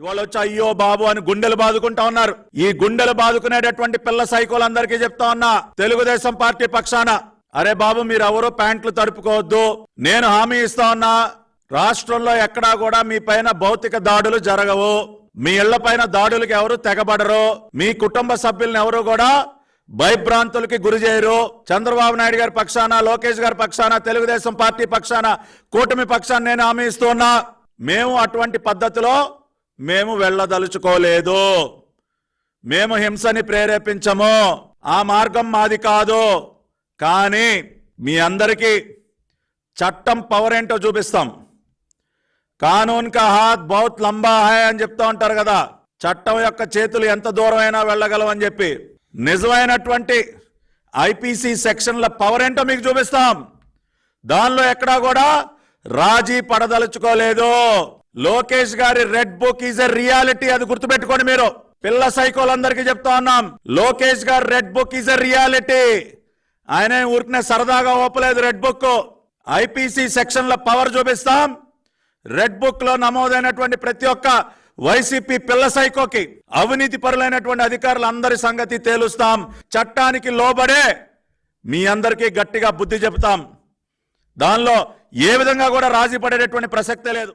ఇవాళ వచ్చి అయ్యో బాబు అని గుండెలు బాదుకుంటా ఉన్నారు. ఈ గుండెలు బాదుకునేటటువంటి పిల్ల సైకోలందరికీ చెప్తా ఉన్నా తెలుగుదేశం పార్టీ పక్షాన అరే బాబు మీరు ఎవరు ప్యాంట్లు తడుపుకోవద్దు. నేను హామీ ఇస్తా ఉన్నా రాష్ట్రంలో ఎక్కడా కూడా మీ పైన భౌతిక దాడులు జరగవు. మీ ఇళ్ళ పైన దాడులకు ఎవరు తెగబడరు. మీ కుటుంబ సభ్యులను ఎవరు కూడా భయభ్రాంతులకి గురి చేయరు. చంద్రబాబు నాయుడు గారి పక్షాన లోకేష్ గారి పక్షాన తెలుగుదేశం పార్టీ పక్షాన కూటమి పక్షాన నేను హామీ ఇస్తున్నా మేము అటువంటి పద్ధతిలో మేము వెళ్ళదలుచుకోలేదు. మేము హింసని ప్రేరేపించము. ఆ మార్గం మాది కాదు. కానీ మీ అందరికీ చట్టం పవర్ ఏంటో చూపిస్తాం. కానూన్ కా హాత్ బహుత్ లంబా హై అని చెప్తా ఉంటారు కదా. చట్టం యొక్క చేతులు ఎంత దూరమైనా వెళ్ళగలవు అని చెప్పి. నిజమైనటువంటి ఐపీసీ సెక్షన్ల పవర్ ఏంటో మీకు చూపిస్తాం. దానిలో ఎక్కడా కూడా రాజీ పడదలుచుకోలేదు. లోకేష్ గారి red book is a reality అది గుర్తుపెట్టుకోండి మీరు. పిల్ల సైకోలందరికీ చెప్తా ఉన్నాం. లోకేష్ గారి red book is a reality. ఆయన ఊరికనే సరదాగా ఓపలేదు రెడ్ బుక్. ఐపీసీ సెక్షన్ల పవర్ చూపిస్తాం. రెడ్ బుక్లో నమోదైనటువంటి ప్రతి ఒక్క వైసీపీ పిల్ల సైకోకి అవినీతి పరులైనటువంటి అధికారులు అందరి సంగతి తేలుస్తాం. చట్టానికి లోబడే మీ అందరికీ గట్టిగా బుద్ధి చెబుతాం. దానిలో ఏ విధంగా కూడా రాజీ పడేటటువంటి ప్రసక్తే లేదు.